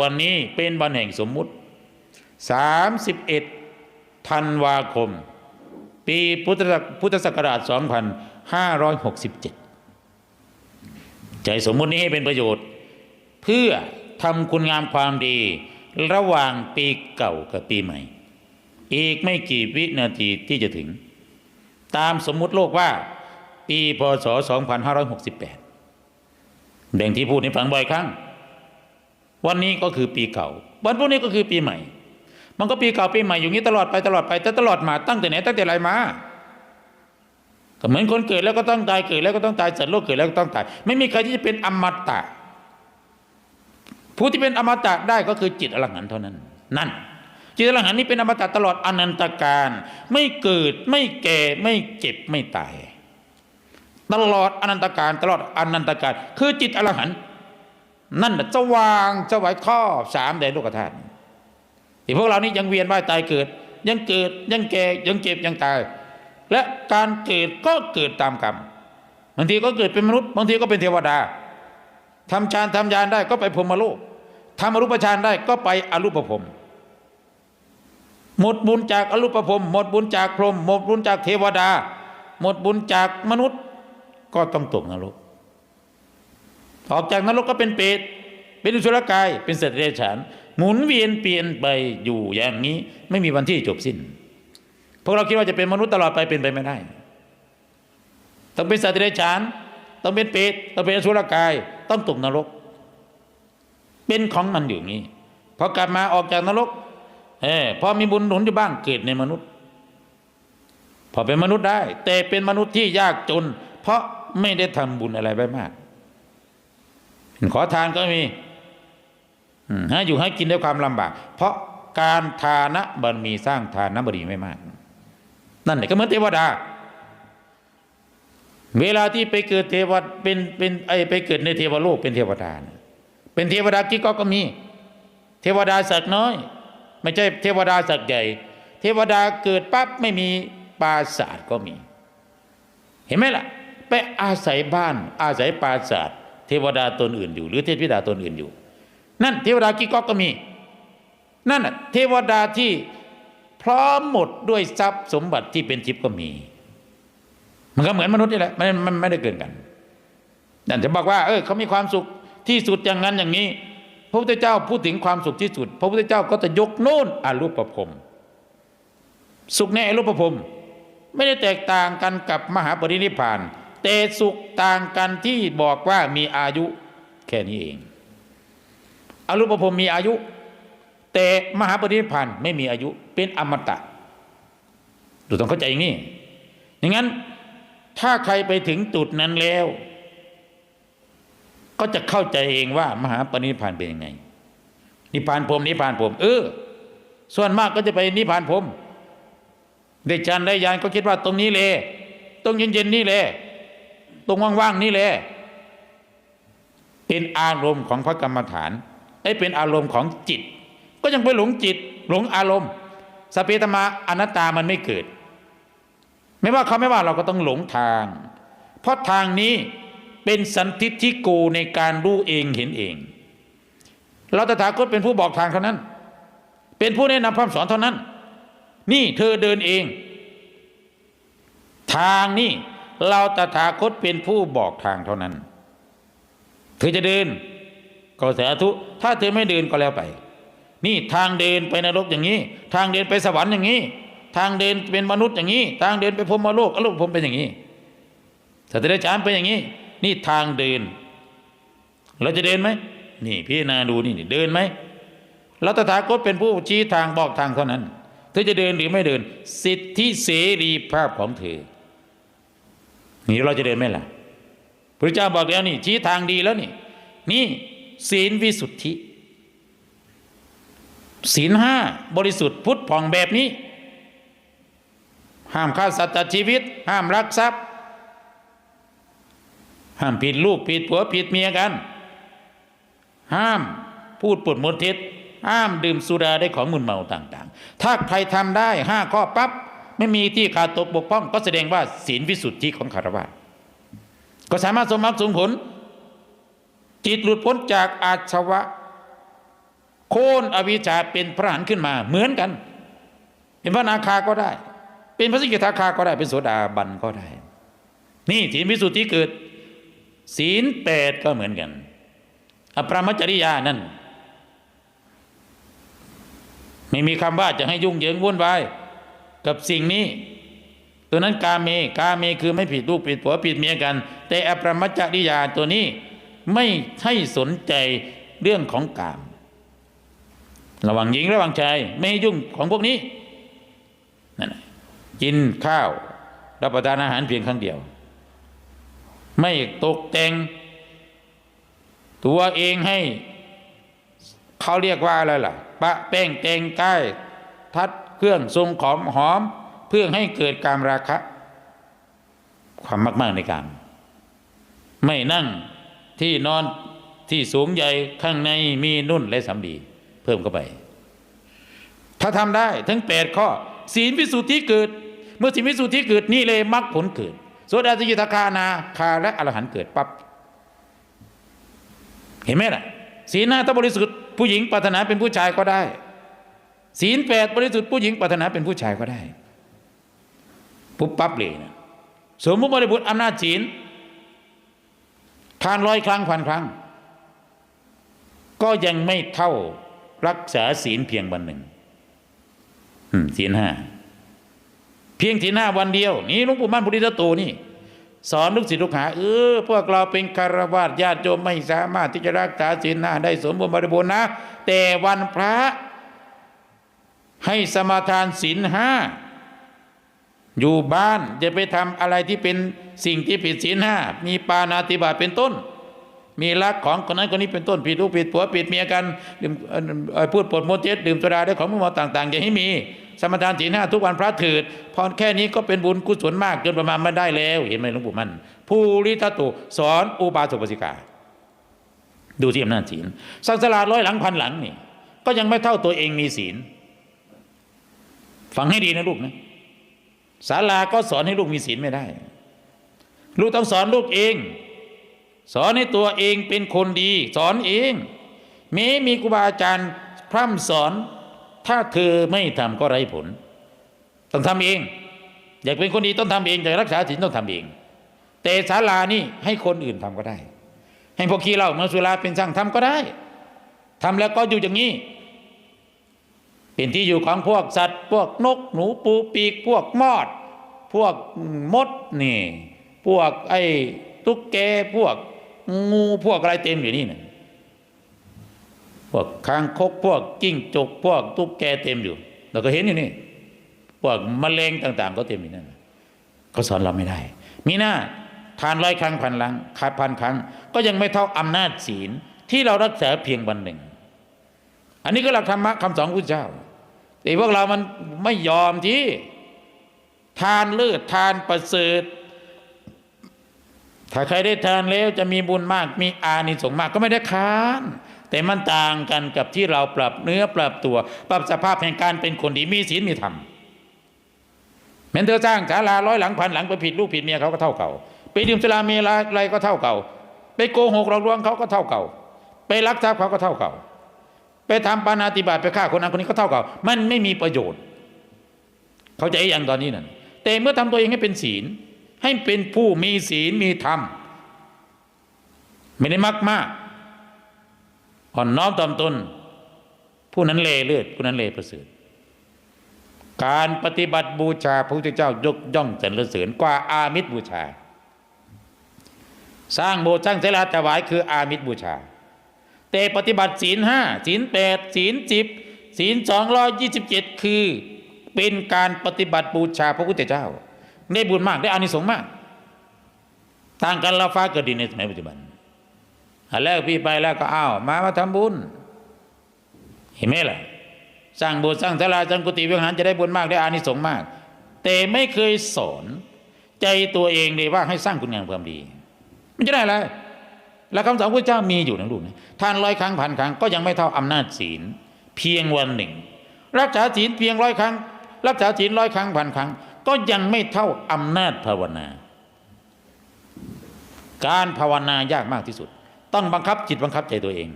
วันนี้เป็นวันแห่งสมมุติ 31 ธันวาคม ปีพุทธศักพุทธศักราช 2567 ใจสมมุตินี้ให้เป็นประโยชน์ เพื่อทำคุณงามความดี ระหว่างปีเก่ากับปีใหม่ อีกไม่กี่วินาทีที่จะถึง ตามสมมุติโลกว่า ปีพศ 2568ดังที่พูดให้ฟังบ่อยครั้ง วันนี้ก็คือปีเก่า วันพวกนี้ก็คือปีใหม่ มันก็ปีเก่าปีใหม่อยู่นี้ตลอดไปตลอดไปแต่ตลอดมาตั้งแต่ไหนตั้งแต่ไรมาก็เหมือนคนเกิดแล้วก็ต้องตายเกิดแล้วก็ต้องตายสัตว์โลกเกิดแล้วก็ต้องตาย ไม่มีใครที่จะเป็นอมตะ ผู้ที่เป็นอมตะได้ก็คือจิตอรหันต์เท่านั้น นั่น จิตอรหันต์นี้เป็นอมตะตลอดอนันตการไม่เกิดไม่แก่ไม่เจ็บไม่ตาย ตลอดอนันตการตลอดอนันตการ คือจิตอรหันต์ นั่นน่ะจะวางจะไหวครอบสามแดนโลกธาตุที่พวกเรานี่ยังเวียนว่ายตายเกิด ยังเกิดยังแก่ยังเจ็บยังตาย และการเกิดก็เกิดตามกรรมบางทีก็เกิดเป็นมนุษย์บางทีก็เป็นเทวดาทำฌานทำยานได้ก็ไปพรหมโลกทำอรูปฌานได้ก็ไปอรูปภพหมดบุญจากอรูปภพหมดบุญจากพรหมหมดบุญจากเทวดา หมดบุญจากมนุษย์ก็ต้องตกนรก ออกจากนรกก็เป็นเปรตเป็นอุชรกาย เป็นสัตว์เดรัจฉาน หมุนเวียนเปลี่ยนไปอยู่อย่างนี้ ไม่มีวันที่จบสิ้น พวกเราคิดว่าจะเป็นมนุษย์ตลอดไปเป็นไปไม่ได้ ต้องเป็นสัตว์เดรัจฉาน ต้องเป็นเปรตต้องเป็นอสุรกาย ต้องตกนรก เป็นของมันอยู่งนี้พอกลับมาออกจากนรกเออพอมีบุญหนุนอยู่บ้างเกิดในมนุษย์ พอเป็นมนุษย์ได้ แต่เป็นมนุษย์ที่ยากจน เพราะไม่ได้ทำบุญอะไรไว้มาก ขอทานก็มีอืมหาอยู่ให้กินด้วยความลำบาก เพราะการทานะบารมีสร้างทานะบารมีไม่มาก นั่นแหละก็เหมือนเทวดา เวลาที่ไปเกิดเทวดเป็นเป็นไอไปเกิดในเทวโลกเป็นเทวดานะเป็นเทวดากิ๊กก็ก็มี เทวดาศักดิ์น้อย ไม่ใช่เทวดาศักใหญ่ เทวดาเกิดปั๊บไม่มีปราสาทก็มี เห็นไหมล่ะ ไปอาศัยบ้านอาศัยปราสาทเท วดาตนอื่นอยู่ หรือเทพธิดาตนอื่นอยู่ นั่นเทวดากิ๊กก็มี นั่นเทวดาที่พร้อมหมดด้วยทรัพย์สมบัติที่เป็นทิพย์ก็มี มันก็เหมือนมนุษย์นี่แหละมันมันไม่ได้เกินกันนั่นจะบอกว่า เออเขามีความสุขที่สุดอย่างนั้นอย่างนี้ พระพุทธเจ้าพูดถึงความสุขที่สุด พระพุทธเจ้าก็จะยกโน่นอรูปภพสุขในอรูปภพไม่ได้แตกต่างกันกับมหาปรินิพพาน แต่สุขต่างกันที่บอกว่ามีอายุแค่นี้เอง อรูปภพมีอายุ แต่มหาปรินิพพานไม่มีอายุเป็นอมตะดูต้องเข้าใจอย่างนี้อย่างนั้นถ้าใครไปถึงจุดนั้นแล้ว ก็จะเข้าใจเองว่ามหาปรินิพานเป็นยังไง นิพานพรหมนิพานพรหมเออ ส่วนมากก็จะไปนิพานพรหมได้ฌานได้ญาณก็คิดว่าตรงนี้เลยตรงเย็นๆนี่เลย ตรงว่างๆนี่เลยเป็นอารมณ์ของพระกรรมฐานไอ้เป็นอารมณ์ของจิต ก็ยังไปหลงจิต หลงอารมณ์สเปตมาอนัตตามันไม่เกิด ไม่ว่าเขาไม่ว่าเราก็ต้องหลงทาง เพราะทางนี้เป็นสันทิฏฐิโกในการรู้เองเห็นเอง เราตถาคตเป็นผู้บอกทางเท่านั้น เป็นผู้แนะนำคำสอนเท่านั้น นี่เธอเดินเอง ทางนี่ เราตถาคตเป็นผู้บอกทางเท่านั้นเธอจะเดินก็สาธุถ้าเธอไม่เดินก็แล้วไป นี่ทางเดินไปนรกอย่างนี้ ทางเดินไปสวรรค์อย่างนี้ ทางเดินเป็นมนุษย์อย่างนี้ ทางเดินไปพรมโลกอรูปพรมเป็นอย่างนี้สัตว์เดรัจฉานเป็นอย่างนี้ นี่ทางเดิน เราจะเดินไหมนี่พี่นาดูนี่เดินไหมเราตถาคตเป็นผู้ชี้ทางบอกทางเท่านั้น เธอจะเดินหรือไม่เดิน สิทธิเสรีภาพของเธอ นี่เราจะเดินไหมล่ะพระเจ้าบอกแล้วนี่ชี้ทางดีแล้วนี่ นี่ศีลวิสุทธิ ศีลห้าบริสุทธิ์พุทธผ่องแบบนี้ ห้ามฆ่าสัตว์ตัดชีวิต ห้ามรักทรัพย์ ห้ามผิดลูกผิดผัวผิดเมียกัน ห้ามพูดปดมดท็จห้ามดื่มสุราได้ของมึนเมาต่าง ๆ ถ้าใครทำได้ห้าข้อปั๊บ ไม่มีที่ขาดตกบกพร่อง ก็แสดงว่าศีลวิสุทธิของคารวะก็สามารถสมรรถสมผล จิตหลุดพ้นจากอาชวะ โค่นอวิชชาเป็นพระอรหันขึ้นมาเหมือนกัน เป็นพระนาคาก็ได้ เป็นพระสกิทาคาก็ได้เป็นโสดาบันก็ได้ นี่ศีลพิสุทธิเกิด ศีลแปดก็เหมือนกันอปรามจริยานั่นไม่มีคำว่าจะให้ยุ่งเหยิงวุ่นวาย กับสิ่งนี้ตัวนั้นกาเมกาเมคือไม่ผิดลูกผิดผัวผิดเมียกัน แต่อปรมจริยาตัวนี้ไม่ให้สนใจเรื่องของกาม ระหว่างหญิงระหว่างชายไม่ให้ยุ่งของพวกนี้นั่นกินข้าวรับประทานอาหารเพียงครั้งเดียว ไม่ตกแต่ง ตัวเองให้ เขาเรียกว่าอะไรล่ะ ปะแป้งแต่งกายทัด เครื่องทรงขอมหอม เพื่อให้เกิดการราคะ ความมาก ๆในการ ไม่นั่งที่นอนที่สูงใหญ่ข้างในมีนุ่นและสำลีเพิ่มเข้าไป ถ้าทำได้ทั้งแปดข้อศีลพิสุทธิเกิด เมื่อศีลพิสุทธิเกิดนี่เลยมรรคผลเกิดโสดาสกิทาคานาคาและอรหันต์เกิดปั๊บเห็นไหมล่ะศีลหน้าถ้าบริสุทธิ์ผู้หญิงปรารถนาเป็นผู้ชายก็ได้ ศีลแปดบริสุทธิ์ผู้หญิงปรารถนาเป็นผู้ชายก็ได้ปุ๊บปั๊บเลยนะสมมติบริบูรณ์อำนาจศีลทานร้อยครั้งพันครั้ง ก็ยังไม่เท่ารักษาศีลเพียงวันหนึ่งศีลห้าเพียงศีลห้าวันเดียว นี่หลวงปู่มั่นพุทธิตโตนี่ สอนลูกศิษย์ลูกหาเออพวกเราเป็นคารวะญาติโยมไม่สามารถที่จะรักษาศีลห้าได้สมบูรณ์บริบูรณ์นะ แต่วันพระ ให้สมาทานศีลห้าอยู่บ้านจะไปทำอะไรที่เป็นสิ่งที่ผิดศีลห้ามีปานาติบาตเป็นต้น มีรักของคนนั้นคนนี้เป็นต้นผิดลูกผิดผัวผิดเมียกันดื่มพูดปดโมเจ็ดดื่มสุราได้ของมึงมาต่าง ๆ อย่าให้มี สมทานศีลห้าทุกวันพระถืดพอแค่นี้ก็เป็นบุญกุศลมากจนประมาณไม่ได้แล้ว เห็นไหมหลวงปู่มันภูริทัตุสอนอุบาสกปสิกา ดูที่อำนาจศีลสังสาดร้อยหลังพันหลังนี่ก็ยังไม่เท่าตัวเองมีศีล ฟังให้ดีนะลูกนะศาลาก็สอนให้ลูกมีศีลไม่ได้ ลูกต้องสอนลูกเอง สอนให้ตัวเองเป็นคนดี สอนเองแม้มีครูบาอาจารย์พร่ำสอน ถ้าเธอไม่ทำก็ไร้ผล ต้องทำเอง อยากเป็นคนดีต้องทำเองอยากรักษาศีลต้องทำเอง แต่ศาลานี่ให้คนอื่นทำก็ได้ ให้พวกขี้เหล้าเมาสุราเป็นช่างทำก็ได้ทำแล้วก็อยู่อย่างนี้ เป็นที่อยู่ของพวกสัตว์ พวกนก หนูปูปีก พวกมอด พวกมดนี่ พวกไอ้ตุ๊กแกพวกงูพวกอะไรเต็มอยู่นี่นะพวกคางคกพวกกิ้งจก พวกตุ๊กแกเต็มอยู่เราก็เห็นอยู่นี่ พวกมแมลงต่าง ๆ ก็เต็มอยู่นั่นน่ะเขาสอนเราไม่ได้ มีหน้าทานร้อยครั้งพันลังขาพันครั้ง ก็ยังไม่เท่าอำนาจศีลที่เรารักษาเพียงวันหนึ่ง อันนี้ก็หลักธรรมะคำสอนพระเจ้า แต่พวกเรามันไม่ยอมที่ทานเลือดทานประเสริฐ ถ้าใครได้ทานแล้วจะมีบุญมากมีอานิสงส์มากก็ไม่ได้ค้านแต่มันต่างกันกับที่เราปรับเนื้อปรับตัว ปรับสภาพแห่งการเป็นคนดีมีศีลมีธรรมแม้เธอสร้างศาลาร้อยหลังพันหลังไปผิดลูกผิดเมียเขาก็เท่าเก่า ไปดื่มสุราเมลัยอะไรก็เท่าเก่า ไปโกหกหลอกลวงเขาก็เท่าเก่า ไปลักทรัพย์เขาก็เท่าเก่า ไปทำปานาติบาตไปฆ่าคนนั้นคนนี้ก็เท่าก่ามันไม่มีประโยชน์ เขาใจอย่างตอนนี้นั่นแต่เมื่อทำตัวเองให้เป็นศีล ให้เป็นผู้มีศีลมีธรรมไม่ได้มักมากอ่อนน้อมถ่อมตนผู้นั้นเลเลือดผู้นั้นเลประเสริฐการปฏิบัติบูชาพระพุทธเจ้ายกย่องสรรเสริญกว่าอามิตรบูชา สร้างโบสถ์สร้างเสลาถวายคืออามิตรบูชา แต่ปฏิบัติศีลห้าศีลแปดศีลสิบศีลสองร้อยยี่สิบเจ็ดคือ เป็นการปฏิบัติบูชาพระพุทธเจ้า ได้บุญมากได้อานิสงส์มากต่างกันเราฟ้าเกิดดินในสมัยปัจจุบันอันแรกพี่ไปแล้วก็อ้าวมามาทำบุญ เห็นไหมล่ะ สร้างโบสถ์สร้างศาลาสร้างกุฏิวิหารจะได้บุญมากได้อานิสงส์มาก แต่ไม่เคยสอนใจตัวเองเลยว่าให้สร้างคุณงามความดี มันจะได้อะไรแล้วคำสอนพระเจ้ามีอยู่นะลูกนะ ทานร้อยครั้งพันครั้งก็ยังไม่เท่าอำนาจศีล เพียงวันหนึ่ง รักษาศีลเพียงร้อยครั้ง รักษาศีลร้อยครั้งพันครั้ง ก็ยังไม่เท่าอำนาจภาวนา การภาวนายากมากที่สุด ต้องบังคับจิตบังคับใจตัวเอง